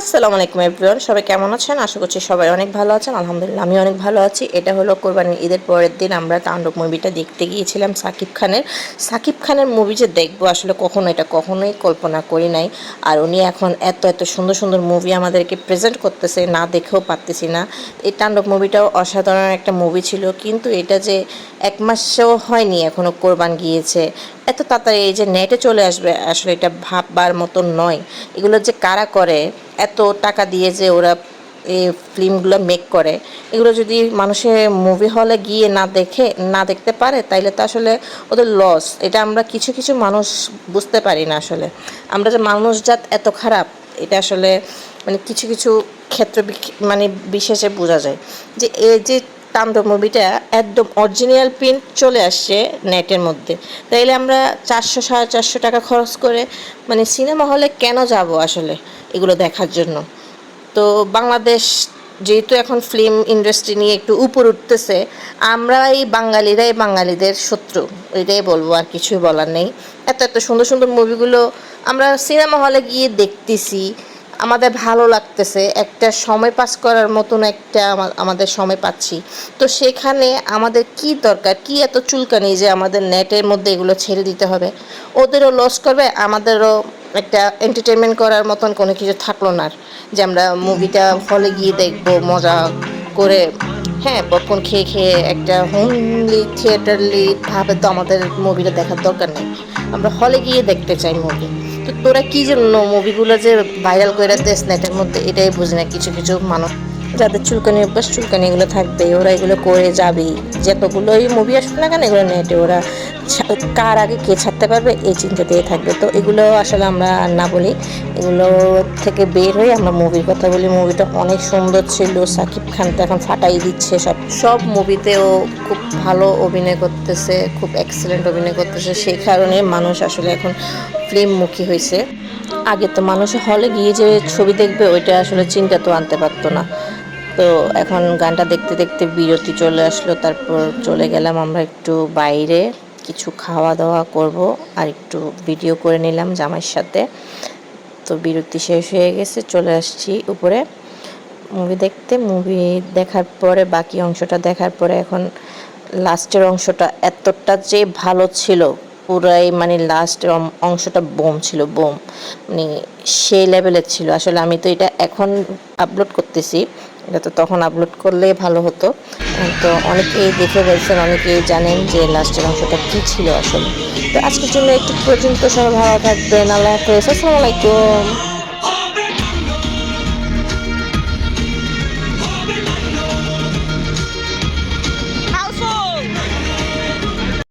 আসসালামু আলাইকুম এভরিওয়ান সবাই কেমন আছেন? আশা করছি সবাই অনেক ভালো আছেন। আলহামদুলিল্লাহ আমি অনেক ভালো আছি। এটা হলো কোরবানি ঈদের পরের দিন। আমরা তাণ্ডব মুভিটা দেখতে গিয়েছিলাম সাকিব খানের। সাকিব খানের মুভি যে দেখব, আসলে কখনো এটা কখনোই কল্পনা করি নাই। আর উনি এখন এত এত সুন্দর সুন্দর মুভি আমাদেরকে প্রেজেন্ট করতেছে, না দেখেও পারতেছি না। এই তাণ্ডব মুভিটাও অসাধারণ একটা মুভি ছিল। কিন্তু এটা যে এক মাসেও হয়নি এখনও কোরবান গিয়েছে। এত তাড়াতাড়ি এই যে নেটে চলে আসবে, আসলে এটা ভাববার মতো নয়। এগুলো যে কারা করে, এত টাকা দিয়ে যে ওরা এই ফিল্মগুলো মেক করে, এগুলো যদি মানুষে মুভি হলে গিয়ে না দেখে, না দেখতে পারে, তাইলে তো আসলে ওদের লস এটা আমরা কিছু কিছু মানুষ বুঝতে পারি না আসলে। আমরা যে মানুষজাত এত খারাপ, এটা আসলে মানে কিছু কিছু ক্ষেত্র মানে বিশেষে বোঝা যায়। যে এই যে তাণ্ডব মুভিটা একদম অরিজিনাল প্রিন্ট চলে আসছে নেটের মধ্যে। তাইলে আমরা চারশো, সাড়ে চারশো টাকা খরচ করে মানে সিনেমা হলে কেন যাব আসলে এগুলো দেখার জন্য? তো বাংলাদেশ যেহেতু এখন ফিল্ম ইন্ডাস্ট্রি নিয়ে একটু উপর উঠতেছে আমরা এই বাঙালিরাই বাঙালিদের শত্রু, এটাই বলব, আর কিছুই বলার নেই। এত এত সুন্দর সুন্দর মুভিগুলো আমরা সিনেমা হলে গিয়ে দেখতেছি। আমাদের ভালো লাগতেছে, একটা সময় পাস করার মতন একটা আমাদের সময় পাচ্ছি। তো সেখানে আমাদের কি দরকার? কি এত চুলকানি যে আমাদের নেটের মধ্যে এগুলো ছেড়ে দিতে হবে? ওদেরও লস করবে, আমাদেরও একটা এন্টারটেনমেন্ট করার মতন কোনো কিছু থাকল না। যে আমরা মুভিটা হলে গিয়ে দেখব, মজা করে হ্যাঁ পপকর্ন খেয়ে খেয়ে একটা হোমলি থিয়েটারলি ভাবে তো আমাদের মুভিটা দেখার দরকার নেই। আমরা হলে গিয়ে দেখতে চাই মুভি তো তোরা কি জন্য মুভিগুলো যে ভাইরাল করে দেশ নেটের মধ্যে, এটাই বুঝি না, কিছু কিছু মানুষ যাদের চুলকানি অভ্যাস চুলকানি এগুলো থাকবে, ওরা এগুলো করে যাবেই। যতগুলোই মুভি আসবে না কেন, এগুলো নেটে ওরা কার আগে কে ছাড়তে পারবে, এই চিন্তা দিয়ে থাকবে। তো এগুলো আসলে আমরা না বলি। এগুলো থেকে বের হয়ে আমরা মুভির কথা বলি। মুভিটা অনেক সুন্দর ছিল। সাকিব খান তো এখন ফাটাই দিচ্ছে সব। সব মুভিতেও খুব ভালো অভিনয় করতেছে, খুব এক্সেলেন্ট অভিনয় করতেছে। সেই কারণে মানুষ আসলে এখন ফিল্মমুখী হয়েছে আগে তো মানুষ হলে গিয়ে যে ছবি দেখবে, ওইটা আসলে চিন্তা তো আনতে পারতো না। তো এখন গানটা দেখতে দেখতে বিরতি চলে আসলো। তারপর চলে গেলাম আমরা একটু বাইরে। কিছু খাওয়া দাওয়া করব আর একটু ভিডিও করে নিলাম জামাইয়ের সাথে। তো বিরতি শেষ হয়ে গেছে, চলে আসছি উপরে। মুভি দেখতে মুভি দেখার পরে, বাকি অংশটা দেখার পরে এখন লাস্টের অংশটা এতটা যে ভালো ছিল, পুরাই মানে লাস্টের অংশটা বোম ছিল, বোম। মানে সেই লেভেলের ছিল। আসলে আমি তো এটা এখন আপলোড করতেছি। এটা তো তখন আপলোড করলে ভালো হতো। তো অনেকেই দেখে বলছেন, অনেকেই জানেন যে লাস্টের অংশটা কী ছিল আসলে। তো আজকের জন্য একটু পর্যন্ত সবাই ভালো থাকবেন। আল্লাহ হাফেজ। আসসালামু আলাইকুম।